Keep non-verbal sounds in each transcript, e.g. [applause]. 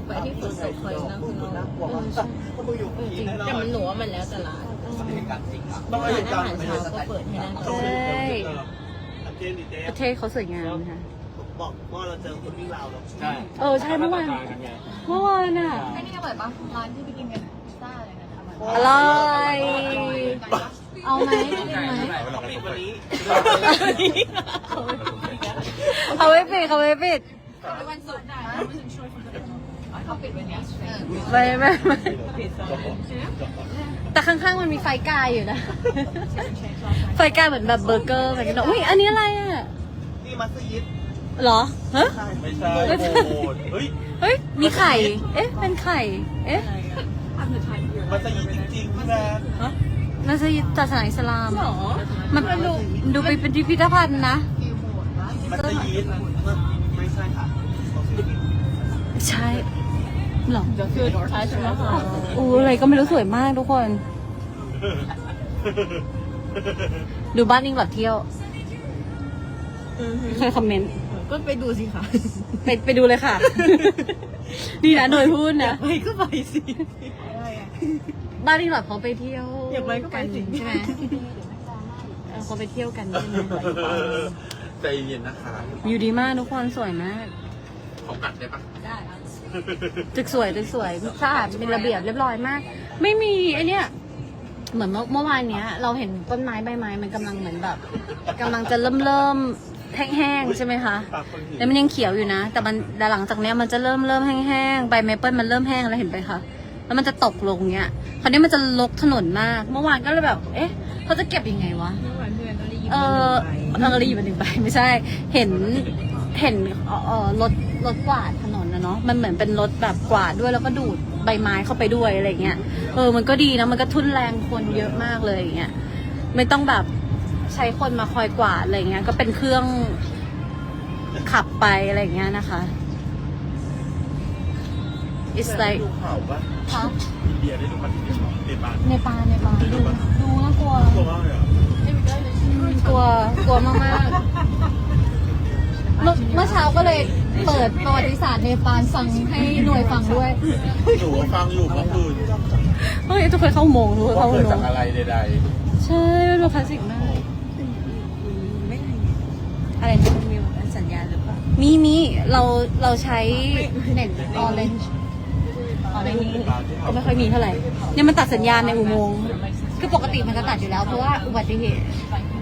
เราไปที่ฝนตกคอยนั่งคือเราน่ากลัวมากเพราะมึงอยู่เออผีจริงแน่นอแต่นมันหนูว่ามันแล้วแต่ร้านต้องร้านให้อาการหารเช้าก็เปิดให้นั่งต้กิองนให้ใช่เจนดิเจประเทศเขาสวยงามนะคะบอกว่าเราเจอคนวิ่งราวแล้วใช่เออใช่เมื่อวานเมื่อวานอะไอ้นี่อร่อยปะร้านที่ไปกินกันอะพิซซ่าอะไรนะอร่อยอร่อยเอาไหมใช่เอาไหมใช่เขาปิดวันนี้เขาไม่ปิดเขาไม่ปิดวันศุกร์นะ เขาปิดวันนี้เออไม่ไม่ไม่แต่ข้างๆมันมีไฟกายอยู่นะ ไฟกายเหมือนแบบเบอร์เกอร์แบบนี้นะอุ้ยอันนี้อะไรอะนี่มัสยิดเหรอฮะไม่ใช่โอ้โหเฮ้ยเฮ้ยมีไข่ เอ๊ะเป็นไข่ เอ๊ะมัสยิดจริงๆพี่แมนน่าจะศาสนาอิสลามเหรอมันดูดูไปเป็นพิพิธภัณฑ์นะมัสยิดไม่ใช่ค่ะใช่เหรอคือท้ายใช่ไหมคะอู้อะไรก็ไม่รู้สวยมากทุกคน ดูบ้านอิงหลอดเที่ยวเคยคอมเมนต์ ก็ไปดูสิค่ะ ไปไปดูเลยค่ะ นี่นะหน่วยพูดนะ ไปก็ไปสิบ้านอิงหลอดเขาไปเที่ยวอยากไปก็ไปสิใช่ไหมเออเขาไปเที่ยวกันใช่ไหมใจเย็นนะคะวิวดีมากทุกคนสวยมาก ของกัดได้ปะ ตึกสวยตึกสวยสะอาดเป็นระเบียบเรียบร้อยมาก ไม่มีไอเนี้ยเหมือนเมื่อเมื่อวานเนี้ย เราเห็นต้นไม้ใบไม้มันกำลังเหมือนแบบกำลังจะเริ่มเริ่มแห้งๆใช่ไหมคะปากคนหิวแล้วมันยังเขียวอยู่นะ แต่มันแต่หลังจากเนี้ยมันจะเริ่มเริ่มแห้งๆใบเมเปิลมันเริ่มแห้งแล้วเห็นไปคะแล้วมันจะตกลงเนี้ยคราวนี้มันจะลกถนนมาก เมื่อวานก็เลยแบบ เอ๊ะเขาจะเก็บยังไงวะเมื่อวานเพื่อนก็รีบเออเออรีบมาหนึ่งใบไม่ใช่ เห็นเห็นเออเออรถรถกวาดถน นนะเนาะมันเหมือนเป็นรถแบบกวาดด้วยแล้วก็ดูดใบไม้เข้าไปด้วยอะไรเงี้ยเออมันก็ดีนะมันก็ทุนแรงคนเยอะมากเลยอย่างเงี้ยไม่ต้องแบบใช้คนมาคอยกวาดอะไรเงี้ยก็เป็นเครื่องขับไปอะไรเงี้ยนะคะ it's like ดูข่าวปะฮะอินเดียได้ดูมันอินเดียเนปาลในปาในปาดูดูน่ากลัวกลัวมากเลยอะกลัวกลัวมากมากๆ เมื่อเมื่อเช้าก็เลยเปิดประวัติศาสตร์เนปาลฟังให้หน่วยฟังด้วย หนูฟังอยู่เมื่อคืนเฮ้ยทุกคนเข้าอุโมงค์ทุกคนว่าเข้าอุเกิดโมจากงค์อะไรใดใช่มันดูคลาสสิกมากอะไรนะมิวสัญญาณหรือเปล่ามีมีเราเราใช้เน็ตออเรนจ์ออเรนจ์ก็ไม่ค่อยมีเท่าไหร่เนี่ยมันตัดสัญญาณในอุโมงค์คือปกติมันจะตัดอยู่แล้วเพราะว่าอุบัติเหตุ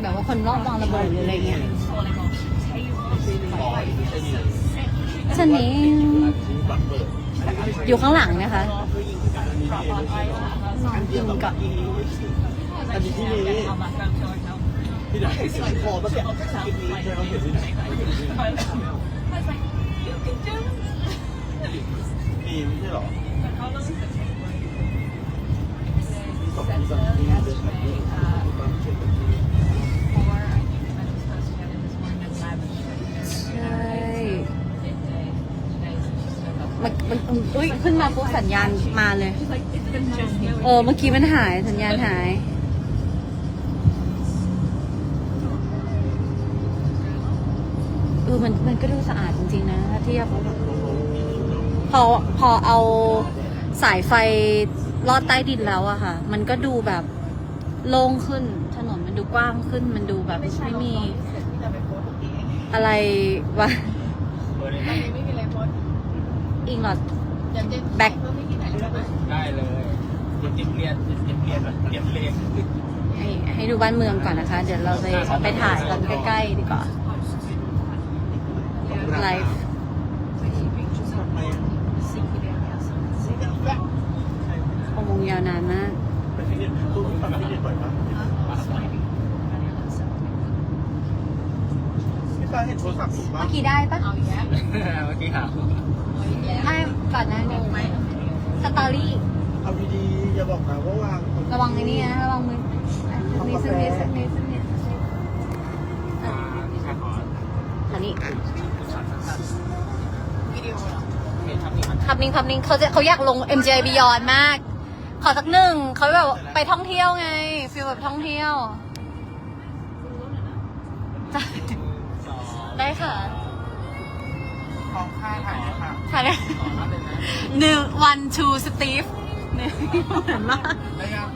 แบบว่าคนรอบวางระเบิดหรืออะไรเงี้ยอ๋อไม่ใช่นี่ฉันนี้บัตรเปิดอยู่ข้างหลังนะคะอันเดียวกับอันนี้ที่นี่ที่ไหนพอมื่อกี้คลิปนี้เคยเอาเห็นที่ไหนมีไม่ใช่หรอสองมีสองมีเดินแบ มันมันอุ้ยขึ้นมาปุ๊บสัญญาณมาเลย เออ เมื่อกี้มันหายสัญญาณหาย เออ มันมันก็ดูสะอาดจริงๆนะถ้าเทียบพอพอเอาสายไฟลอดใต้ดินแล้วอะค่ะ มันก็ดูแบบโล่งขึ้น ถนนมันดูกว้างขึ้น มันดูแบบไม่มี อะไรวะไม่มี อะไรโพสต์อิงหลอดอยากจะแบ็คเพิ่มไม่กี่ไหนได้ไหมๆได้เลยเดี๋ยวเตรียมเรียนเตรียมเรียนแบบเตรียมเลงให้ให้ดูบ้านเมืองก่อนนะคะ เดี๋ยวเราจะไปถ่ายกันใกล้ๆดีกว่าไลฟ์อุโมงค์ยาวนานมาก ไปที่นี่ตู้ฝั่งที่นี่บ่อยปะ พี่ตาเห็นโทรศัพท์ถูกปะเมื่อกี้ได้ปะเอาอีกแล้วเมื่อกี้หาเอาอีกแล้วไม่ก่อนหน้านี้สตอรี่เอาดีๆอย่าบอกนะว่าวางระวังไอ้นี่นะระวังมือมีสักนิดสักนิดสักนิดอ่าที่ชาขออันนี้วิดีโอเหรอเห็นครับนี่มันคับนิ่งคับนิ่งเขาจะเขาอยากลง MJ Beyond มาก ขอสักหนึ่งเขาแบบไปท่องเที่ยวไงฟีลแบบท่องเที่ยวจ้ะสอง ได้ค่ะของค่าถ่ายเลยค่ะถ่ายเลยหนึ่ง one two Steve เนี่ยเหมือนมากได้ยัง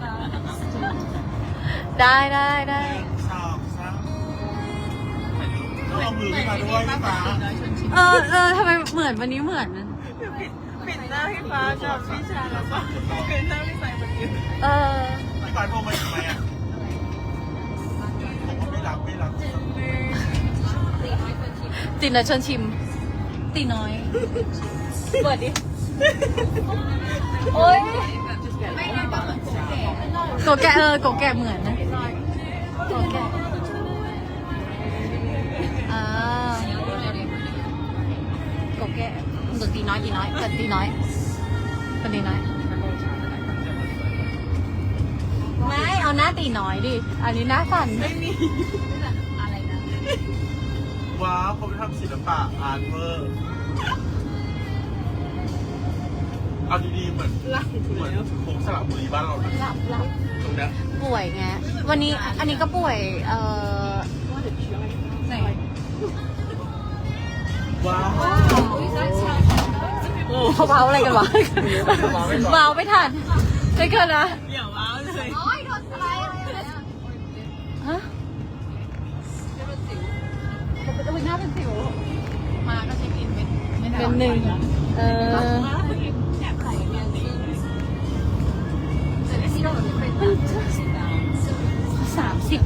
ได้ได้ได้สองสามต้องเอามือขึ้นมาด้วยพี่ฟ้าเออเออทำไมเหมือนวันนี้เหมือนนะปิดหน้าพี่ฟ้ากับพี่ชาแล้วก็ปิดหน้าพี่ใส่แบบนี้เออพี่ฟ้าโทรมาทำไมอะผม ตินนะชวนชิม ตีน้อย เปิดดิ โอ๊ยโกแกะเออโกแกะเหมือนนะโกแกะอ่าโกแกะตีน้อยตีน้อยเปิดตีน้อยเปิดตีน้อย ไม่ เอาหน้าตีน้อยดิ อันนี้หน้าสั่นไม่มี ว้าวเขาไปทำศิลปะอาร์ตเวอร์เอาดีๆเหมือนเหมือนโค้งสระบุรีบ้านเรานะหลับหลับตรงเนี้ยป่วยไง วันนี้อันนี้ก็ป่วย เอ่อไหนว้าวเขาเมาอะไรกันวะเมาไม่ทันใช่กันนะ เดี๋ยวว้าว อุ้ยหน้าเป็นสิว มาก็เช็คอินเป็นไม่ได้เป็นหนึ่ง เออแอบใส่เนี่ยซึ่งสามสิบ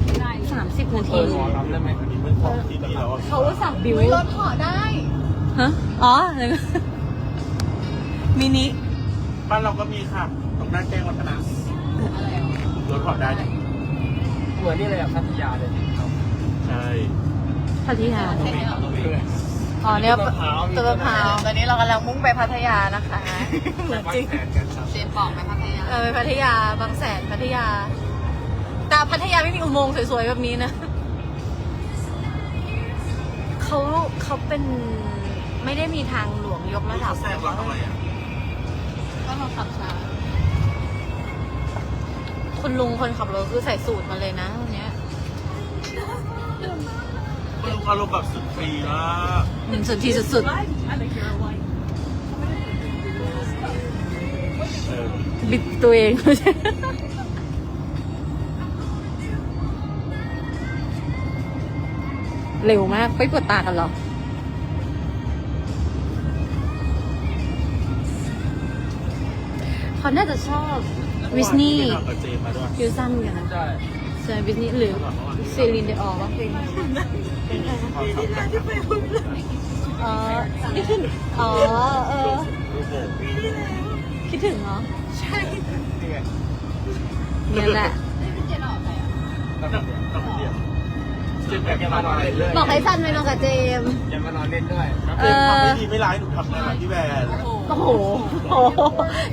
สามสิบนาเอทีอขอรับได้ไหมอันนี้เป็นของที่นี่แล้วอะเขาสั่งบิวรถห่อได้ฮะ อ๋อแล้วก็มินิ บ้านเราก็มีค่ะตรงหน้าแจ้งวัฒนะรถถอดได้เนี่ยเหมือนนี่เลยอะพัทยาเลยครับใช่ พัทยาตรงนี้ตรงนี้เลยอ๋อเนี่ยต้นมะพร้าวต้นมะพร้าวตอนนี้เรากำลังมุ่งไปพัทยานะคะเหมือนจริงแผนกันครับเจมบอกไหมพัทยาเออพัทยาบางแสนพัทยา แต่พัทยาไม่มีอุโมงค์สวยๆแบบนี้นะเขาเขาเป็นไม่ได้มีทางหลวงยกระดัเขาบแทรกเราทำไมอะก็เราขับช้าคุณลุงคนขับรถคือใส่สูตรมาเลยนะวันเนี้ย คุณลุงอารมณ์แบบสุดฟรีมากอืมสุดทีสุดเออๆ บิดตัวเอง เร็วมากไปปวดตากันเหรอ เขาน่าจะชอบวิสนีย์ไปทำกับเจมมาด้วย ฟิวชั่นกันนะ ใช่ ใช่วิสนีย์หรือซีลินเดออร์วะเพลงที่มีความสำคัญกับอ๋อนี่ขึ้นอ๋อเออคิดถึงเหรอนี่เนี่ยแหละแล้วต้องต้องเรียนเจมอยากจะมานอนเลยบอกให้สั้นไปนอนกับเจมอยากมานอนเล่นด้วยเจมทำไม่ดีไม่ร้ายหนูทำงานกับพี่แบนโอ้โหโอ้โห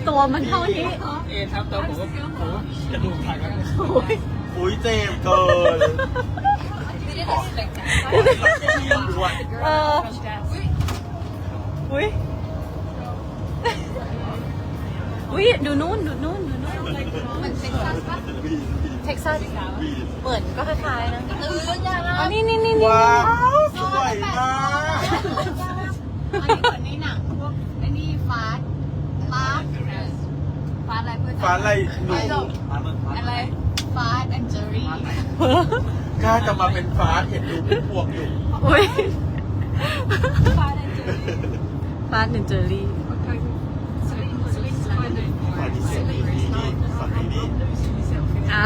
ตัวมันเท่านี้ เอ็นครับตอนผมก็ผมก็จะดูถ่ายกันโอ้ยอุ้ยเจมเกินขอให้เราเที่ยวด้วยเอออุ้ย อุ้ย ดูนู่น ดูนู่น ดูนู่น มันเป็นซัสปะเท็กซัสเหมือนก็คล้ายๆนะ เอออย่างอ๋อ นี่นี่นี่นี่ว้าวสวยมาก อันนี้เหมือนในหนังพวกไอ้นี่ฟาสฟาสฟาส อะไรเพื่อนฟ้าอะไรหนูอะไรฟาสแอนเจอรี่กล้าจะมาเป็นฟ้าเห็นดูเป็นพวงอยู่อุ้ยฟาสแอนเจอรี่ฟาดหนึ่งเจอรี่ฝ่ายนี้เสียงดีนี่ฝั่งนี้นี่อะ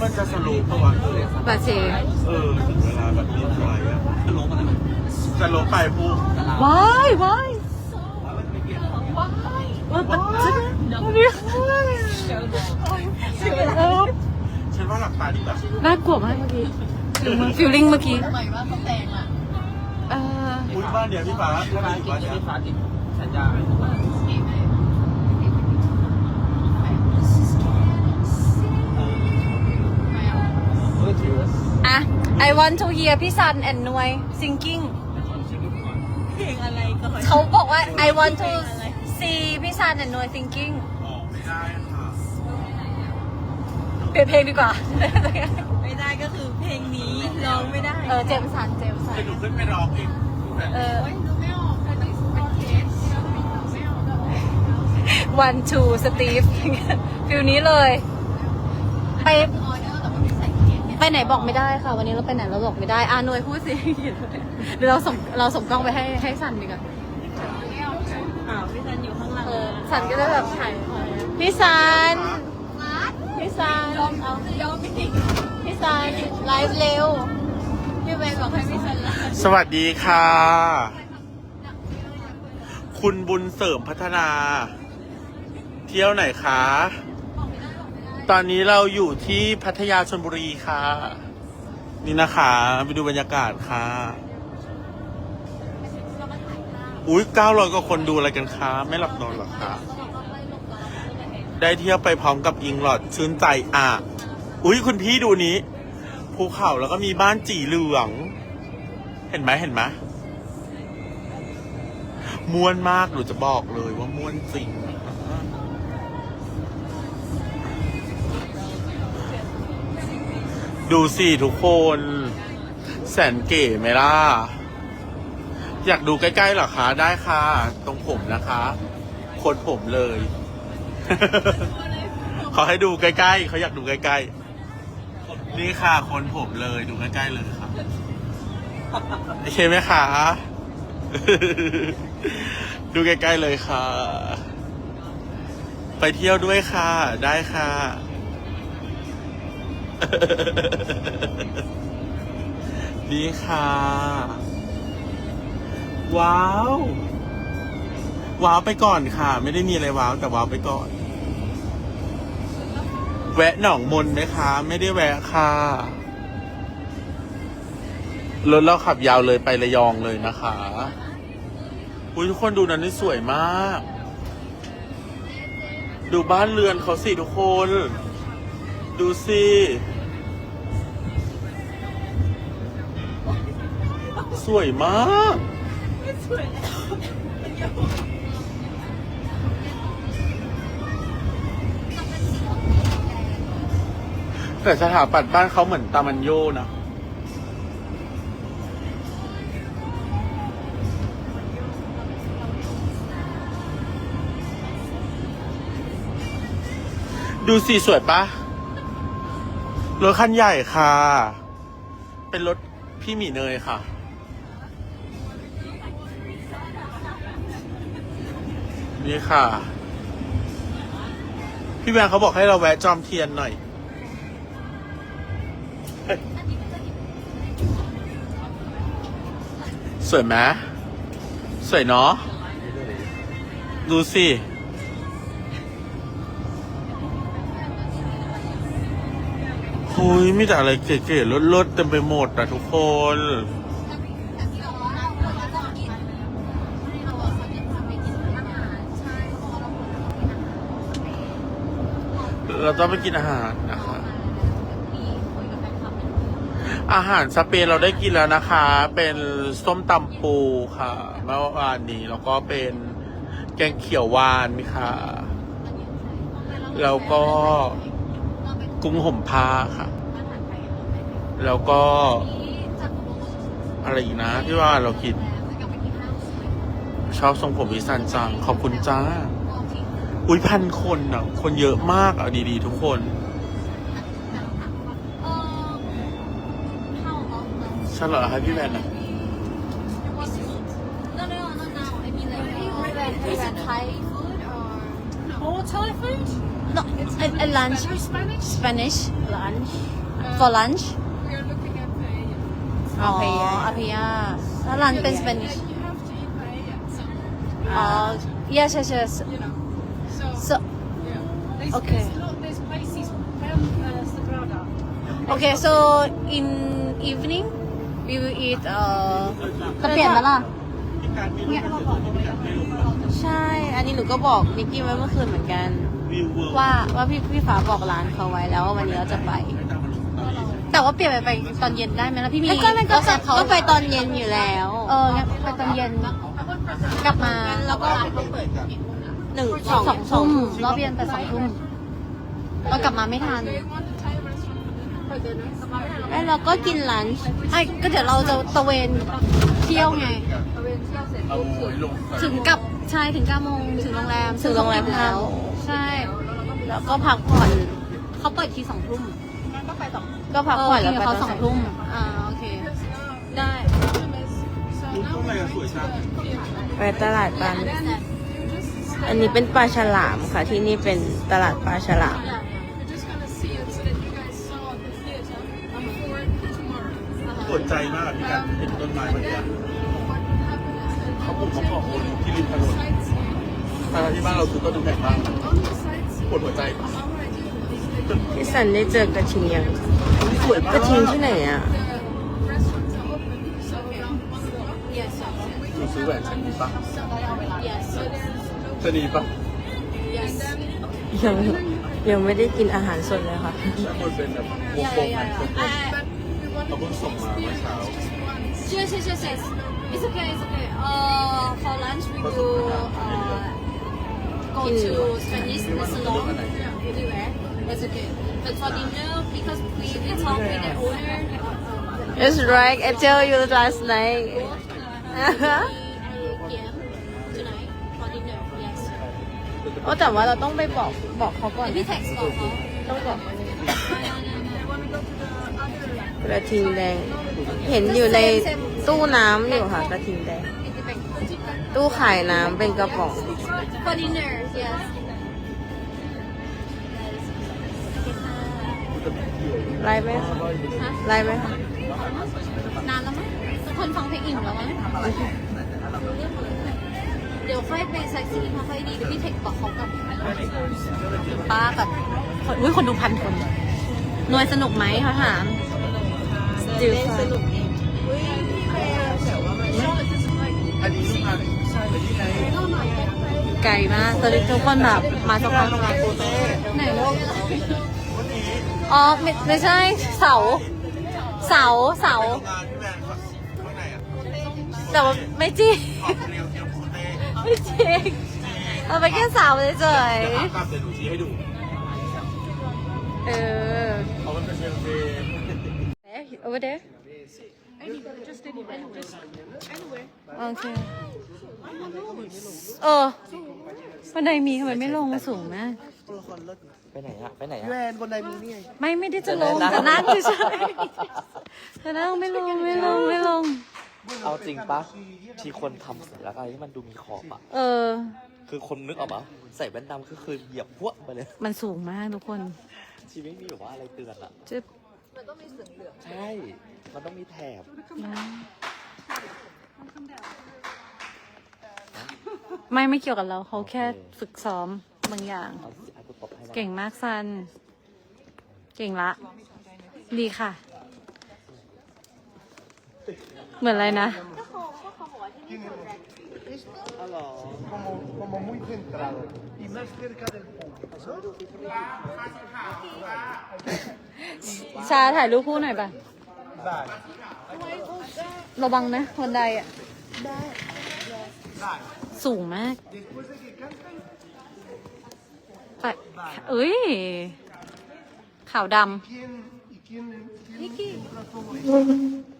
มันจะสรุปประวัติเลยบาเซเออถึงเวลาแบบนี้อะไรอะจะลงอะไรจะลงไปพูดว้ายว้ายว้ายปัดจิ๊บเนี่ยเออ ฉันว่าหลักตาที่แบบน่ากลัวมากเมื่อกี้ฟิลลิ่งเมื่อกี้เอออุ้ยบ้านเดียวพี่ฟ้าถ้าไม่อยู่บ้านเดียวที่ฟ้าติดสัญญาอะ I want to hear พี่ซัน and นวย singing เพลงอะไรก่อนเขาบอกว่า I want to ซีพี่ซานแต่นวย thinking ออไม่ได้ค่ะเปลี่ยนเพลงดีกว่า ไม่ได้ก็คือเพลงนี้ร้องไม่ได้เออเจมสันเจมสัน คือหนูขึ้นไปร้องเองเออ วันทูสตีฟฟิลนี้เลย ไปไปไหนบอกไม่ได้ค่ะ วันนี้เราไปไหนเราบอกไม่ได้อาน่วยพูดสิเดี๋ยวเราส่งเราส่งกล้องไปให้ให้สันดีกว่า พี่ซันอยู่ข้างหลังเออสันก็จะแบบถ่ายพี่สันร้านพี่สันยอมเอายอมพี่พี่สันไลฟ์เร็วพี่เบนบอกให้พี่ซันไลฟ์สวัสดีค่ะ คุณบุญเสริมพัฒนา เที่ยวไหนคะ ตอนนี้เราอยู่ที่พัทยาชนบุรีค่ะ นี่นะคะ ไปดูบรรยากาศค่ะ อุ้ยเก้าร้อยกว่าคนดูอะไรกันคะไม่หลับนอนหรอคะได้เที่ยวไปพร้อมกับอิงหลอดชื่นใจอะ อุ้ยคุณพี่ดูนี้ภูเขาแล้วก็มีบ้านจีเหลือง เห็นไหมเห็นไหมม้วนมากหนูจะบอกเลยว่าม้วนจริงดูสิทุกคน แสนเก๋ไหมล่ะ อยากดูใกล้ๆเหรอคะ ได้ค่ะ ตรงผมนะคะคนผมเลย ขอให้ดูใกล้ๆเขาอยากดูใกล้ๆ นี่ค่ะคนผมเลยดูใกล้ๆเลยค่ะโอเคไหมคะดูใกล้ๆเลยค่ะ ไปเที่ยวด้วยค่ะ ได้ค่ะ นี่ค่ะ ว้าว ว้าวไปก่อนค่ะ ไม่ได้มีอะไรว้าว แต่ว้าวไปก่อน แวะหนองมนไหมคะ ไม่ได้แวะค่ะ รถเราขับยาวเลยไประยองเลยนะคะอุ้ยทุกคนดูนั้นนี่สวยมาก ดูบ้านเรือนเขาสิทุกคน ดูสิสวยมาก แต่สถาปัตย์บ้านเขาเหมือนตามันโยนะดูสิสวยปะรถคันใหญ่ค่ะ เป็นรถพี่หมีเนยค่ะ นี่ค่ะ พี่แบงค์เขาบอกให้เราแวะจอมเทียนหน่อย สวยไหมสวยเนาะดูสิหุยมีแต่อะไรเก๋ๆลดๆเต็มไปหมดอะทุกคน เราต้องไปกินอาหารนะคะอาหารสเปนเราได้กินแล้วนะคะ เป็นส้มตำปูค่ะเมื่อวานนี้แล้วก็เป็นแกงเขียวหวานค่ะ แล้วก็กุ้งห่มผ้าค่ะ แล้วก็ อะไรอีกนะที่ว่าเรากิน ชอบทรงผมวิสันจัง ขอบคุณจ้า อุ้ยพันคนอะ คนเยอะมากอะดีๆ ทุกคนฉลอดให้พี่แมนนะ Is it Thai food or Oh Thai food no a, a lunch Spanish? Spanish lunch for lunch We are looking at paella. อ๋ออาพิยาแล้ว lunch เป็น Spanish You have to eat paella. So, อ๋อ yes yes yes you know. So, so yeah. There's, Okay. There's, lot, there's places around uh, Sagrada. okay so in evening we will eat เอ่อจะเปลี่ยนไหมล่ะใช่ อันนี้หนูก็บอกนิกกี้ไว้เมื่อคืนเหมือนกัน ว่าว่าพี่พี่ฟ้าบอกร้านเขาไว้แล้วว่าวันนี้เราจะไป แต่ว่าเปลี่ยนไปไปตอนเย็นได้ไหมล่ะพี่มีก็มันก็แซบเขาก็ไปตอนเย็นอยู่แล้ว เอองั้นไปตอนเย็นกลับมา แล้วก็ หนึ่งสองสองทุ่มรอบเย็นแต่สองทุ่มเรากลับมาไม่ทันแล้วเราก็กินลันช์ไอ้ก็เดี๋ยวเราจะตะเวนเที่ยวไง เอาลงถึงกับใช่ถึงเก้าโมงถึงโรงแรมถึงโรงแรมซึ่เขาปิดแล้วห้าโมงใช่ แล้วก็พักผ่อนเขาเปิดทีสองทุ่มก็พักผ่อนแล้วเออไปกินกับเขาตสออนงไหนทุ่มอ่าโอเค ได้รูปอะไรกันสวยจังไปตลาดปลา อันนี้เป็นปลาฉลามค่ะที่นี่เป็นตลาดปลาฉลาม ปวดใจมากอะพี่กันเห็นต้นไม้แบบเนี้ยเขาปลูกมะกอกบนที่ริมถนนทางที่บ้านเราซื้อต้นแพงมากปวดหัวใจพี่สันได้เจอกระทิงยังสวยมากกระทิงที่ไหนอะหนูซื้อแหวนชนีปะ ชนีปะ ยังยังไม่ได้กินอาหารสดเลยค่ะ มันเป็นแบบวงกลมนะวงกลมเขาเพิ่งส่งมาเมื่อเช้า [laughs] Yes, yes, yes, yes. It's okay, it's okay. Uh, for lunch we will uh, go to Spanish salon everywhere. That's okay. But for dinner, because we, we talk with the owner, uh, It's right I tell you last night โอ้แต่ว่าเราต้องไปบอกบอกเขาก่อน Maybe text บอกเขาต้องบอกกระทิงแดง เห็นอยู่ในตู้น้ำอยู่ค่ะกระทิงแดงตู้ขายน้ำเป็นกระป๋อง For dinner, yes. ไล่ไหมคะไล่ไหมคะนานแล้วมั้งทุกคนฟังเพลงอิ่มแล้วมั้ง เดี๋ยวค่อยไปแท็กซี่มาค่อยดีเดี๋ยวพี่เทคบอกเขากับป้ากับคนอุ้ยคนดูพันคนหน่วยสนุกไหมเขาถามจิ๋วค่ะอันนี้ลูกค้าใช่เลยที่ไหนไกลมากตอนนี้ทุกคนแบบมาสักพักโรงงานโปเต้ไหนโลกวันนี้อ๋อไม่ไม่ใช่เสา เสาเสาโรงงานที่แบรนด์ข้างในอะแต่ว่าไม่จริง ไม่จริงเราไปแค่เสาเฉยเดี๋ยวขากลับเดี๋ยวหนูชี้ให้ดูๆเออ เอามันเป็นเรียวเท over there โอเคเออบันไดมีทำไมไม่ลงมาสูงมาก ไปไหนอะไปไหนอะแบรนด์คนใดมีนี่ไงไม่ไม่ได้จะลงจะจะนั่นั่งงเฉยๆจะนั่งไม่ลงไม่ลงไม่ลง เอาจริงปะที่คนทำศิลปะที่มันดูมีขอบอะเออ คือคนนึกออกปะใส่แว่นดำคือคือเหยียบพวกไปเลยมันสูงมากทุกคนชีวิตมีแบบว่าอะไรเตือนอะจะใช่ มันต้องมีแถบไม่ไม่เกี่ยวกับเราเขาแค่ฝึกซ้อมบางอย่าง เอาสิเอาตัวตบให้ได้เก่งมากซัน เก่งละ ดีค่ะ เหมือนอะไรนะ como, como muy centrado y más cerca del punto. ชาถ่ายรูปคู่หน่อยป่ะ Vale. ระวังนะบันไดอะสูงมากไปเอ้ย ขาวด ¿Quién, ¿Y quién? quién ¿Lo entro ำ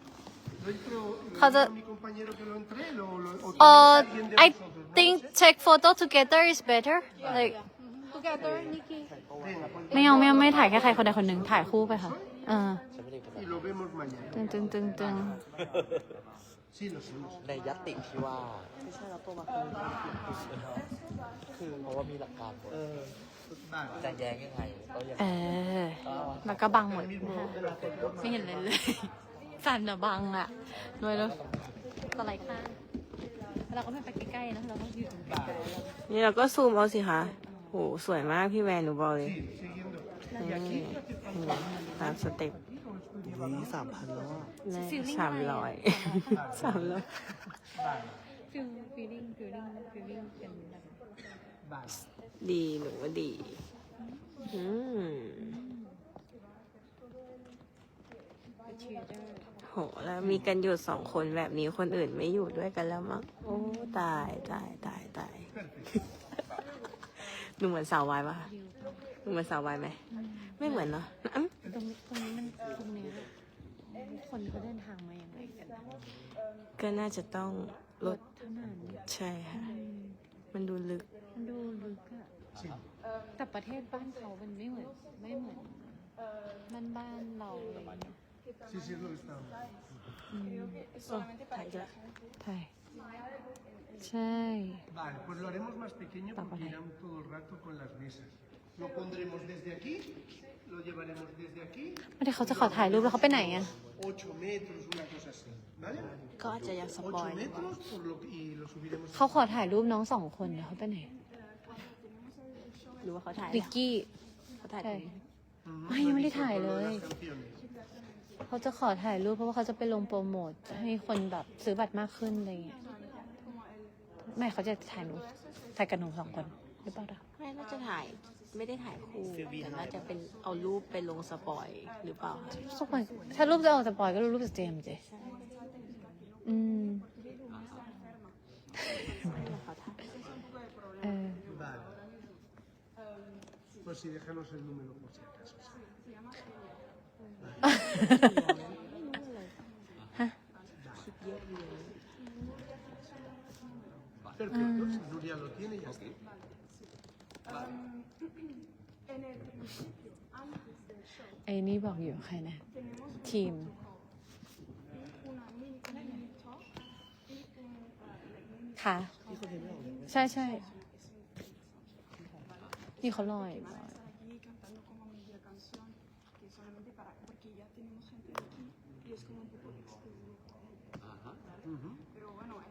เขาจะ mi compañero que lo entre? ¿Lo, lo, o เอ่อ tiene alguien de I vosotros, no? think take photo together is better like ไม่เอาไม่เอาไม่ถ่ายแค่ใครคนใดคนหนึ่งถ่ายคู่ไปค่ะเออฉันไม่ได้เป็น Y lo vemos mañana. ตึงตึงตึงตึง Sí, lo sé. lo sé. ในยติที่ว่าไม่ใช่เราตัวมาคือเพราะว่ามีหลักการหมดจะแย้งยังไงก็ยังเออแล้วก็บังหมดนะคะไม่เห็นเลยเลย สั่นอะบังอะด้วยแล้วสไลด์ข้างเราก็ไม่ไปใกล้ๆนะเราก็อยู่ตรงไกลๆนี่เราก็ซูมเอาสิคะโหสวยมากพี่แวนหนูบอกเลย Siguiendo. นี่นี่ตามสเต็ปนี่สามพันแล้วอะนี่ Feeling สามร้อยสามร้อยฟิลฟีลิ่งฟีลิ่งฟีลิ่งเป็นแบบดีหนูว่าดี อืมเชียร์เดอร์ โห แล้วมีกันอยู่สองคนแบบนี้คนอื่นไม่อยู่ด้วยกันแล้วมั้ง โอ้ ตายตายตายตายหนูเหมือนสาววายปะคะหนูเหมือนสาววายไหม ไม่เหมือนเนาะอืมตรงนี้ตรงนี้มันตรงเนี้ยคนเขาเดินทางมายังไงกัน ก็น่าจะต้องรถขนาดนี้ใช่ค่ะ มันดูลึกมันดูลึกอะแต่ประเทศบ้านเขามันไม่เหมือน ไม่เหมือนบ้านบ้านเราอะไรอย่างเงี้ย Sí, sí, es lo que estamos. ถ่ายจะใช่ ใช่ Vale, pues lo haremos más pequeño porque irán todo el rato con las mesas. Lo pondremos desde aquí, lo llevaremos desde aquí, ไม่ได้เขาจะขอถ่ายรูปแล้วเขาไปไหนอะ8 metros, una cosa así, ¿vale? ก็อาจจะอยากสปอย 8 metros por lo que- y lo subiremos. เขาขอถ่ายรูปน้องสองคนเดี๋ยวเขาไปไหนหรือว่าเขาถ่ายวิกกี้เขาถ่ายใช่ตรงนี้ Mm, ไม่ยังไม่ได้ถ่ายเลย las canciones. เขาจะขอถ่ายรูปเพราะว่าเขาจะไปลงโปรโมทให้คนแบบซื้อบัตรมากขึ้นอะไรอย่างเงี้ยไม่เขาจะถ่ายหนูถ่ายกับหนูสองคนหรือเปล่าล่ะไม่น่าจะถ่ายไม่ได้ถ่ายคู่แต่น่าจะเป็นเอารูปไปลงสปอยหรือเปล่าคะสปอยถ้ารูปจะออกสปอยก็รูปจากเจมส์เจอืมเขาถ่ายเออ Vale. Pues sí, déjanos el número por si acaso. ไอ้นี่บอกอยู่ใครนะ ทีม ค่ะ ใช่ใช่นี่เขาลอยลอย aquí cantando como media canción, que solamente para, porque ya tenemos gente de aquí y es como un poco exclusivo. Pero bueno, es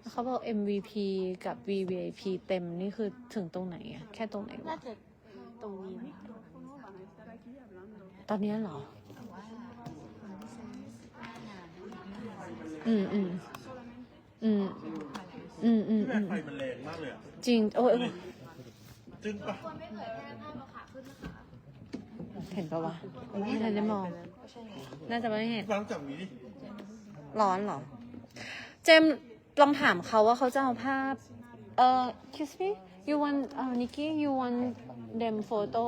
เขาบอก MVP กับ VVIP เต็มนี่คือถึงตรงไหนอะแค่ตรงไหนน่าวะจะตรงนี้มั้ง micrófono, van a estar aquí hablando. ตอนเนี้ยเหรอ อืมอืมอืมอืมอืมแม่อืมไฟมันแรงมากเลยอะจริง โอ้ยโอ้ย จึงปะเห็นปะวะไม่ทันได้มอง น่าจะไม่เห็นฟังจากนี้ดิร้อนเหรอ เจมส์ลองถามเขาว่าเขาจะเอาภาพ เอ่อ excuse me you want เอ่อ Nikki you want them photo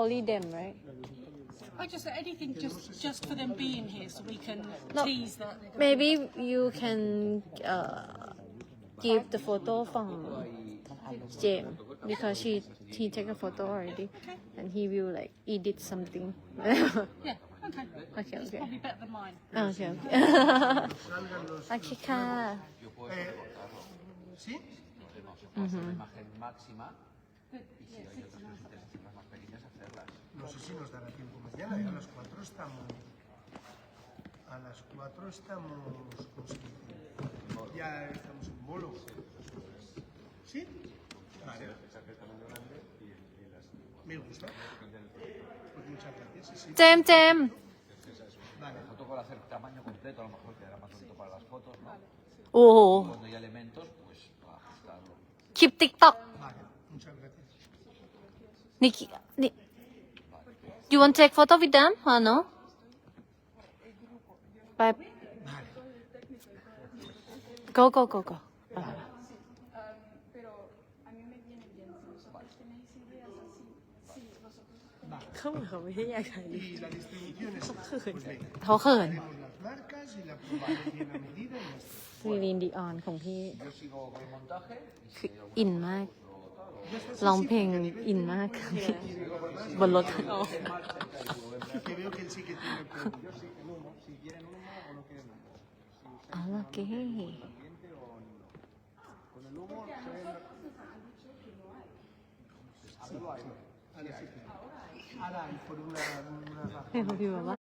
only them right I just anything just just for them being here, so we can No. tease that. maybe you can uh, give the photo from James because she he take a photo already okay. and he will like edit something. yeah. Okay. Okay. Okay. probably better than mine. Ah, okay. Okay. [laughs] okay. Eh, mm-hmm. No sé si nos dará tiempo mañana, eh, a las 4 estamos. A las 4 estamos. Ya estamos en bolo. ¿Sí? Vale. Me gusta. Pues muchas gracias. Sí, sí. เจมส์เจมส์ Vale. Foto con hacer tamaño completo, a lo mejor quedará más bonito para las fotos, ¿no? โอ้โห Cuando hay elementos, pues para ajustarlo. คลิปติ๊กต็อก Vale. Muchas gracias. Nikki, Ni you want to take photo with them or no? Bye. Go, go, go, go. Bye. เขาเหมือนเขาไม่ได้อยากถ่ายรูป Y la distribución es. Pues venga. เขาเขิน Haremos las marcas y la probaré bien a medida y ya está. ซีรีนดีออนของพี่ Yo sigo con el montaje y คือ si hay อินมาก ร้องเพลงอินมาก บนรถ Que veo que él sí que tiene que. อ๋อโอเค Ahora sí que- Ahora, y por una, una razón. เฮ้ ยพี่บอกว่า